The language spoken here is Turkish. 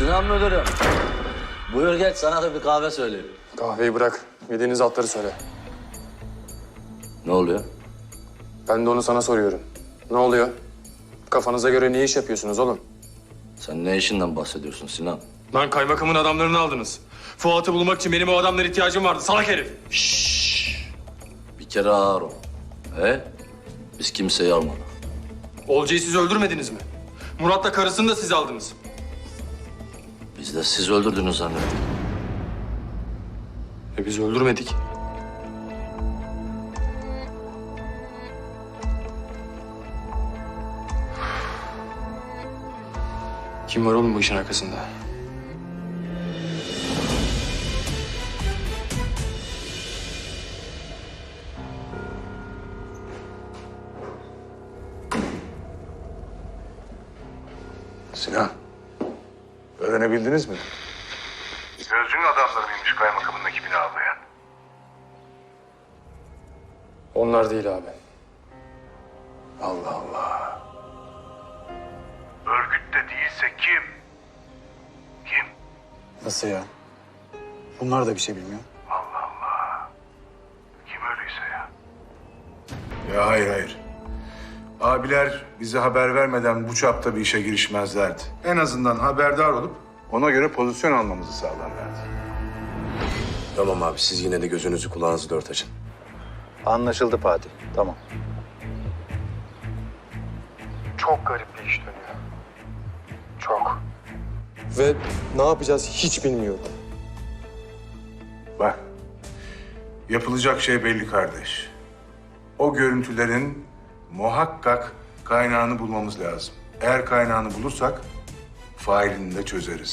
Sinan müdürüm. Buyur geç sana da bir kahve söyleyeyim. Kahveyi bırak. Yediğiniz atları söyle. Ne oluyor? Ben de onu sana soruyorum. Ne oluyor? Kafanıza göre ne iş yapıyorsunuz oğlum? Sen ne işinden bahsediyorsun Sinan? Lan kaymakamın adamlarını aldınız. Fuat'ı bulmak için benim o adamlara ihtiyacım vardı. Salak herif. Bir kere ağır ol. He? Biz kimseyi almadık. Olcay'ı siz öldürmediniz mi? Murat'la karısını da siz aldınız. Biz de siz öldürdünüz zannettik. E biz öldürmedik. Kim var oğlum bu işin arkasında? Sinan, öğrenebildiniz mi? Gözcünün adamları mıymış kaymakamındaki bina avlayan? Onlar değil abi. Allah Allah. Örgüt de değilse kim? Kim? Nasıl ya? Bunlar da bir şey bilmiyor. Allah Allah. Kim öyleyse ya? Ya hayır hayır. Abiler bize haber vermeden bu çapta bir işe girişmezlerdi. En azından haberdar olup ona göre pozisyon almamızı sağlarlardı. Tamam abi siz yine de gözünüzü kulağınızı dört açın. Anlaşıldı Fatih. Tamam. Çok garip bir iş dönüyor. Çok. Ve ne yapacağız hiç bilmiyorum. Bak, yapılacak şey belli kardeş. O görüntülerin muhakkak kaynağını bulmamız lazım. Eğer kaynağını bulursak failini de çözeriz.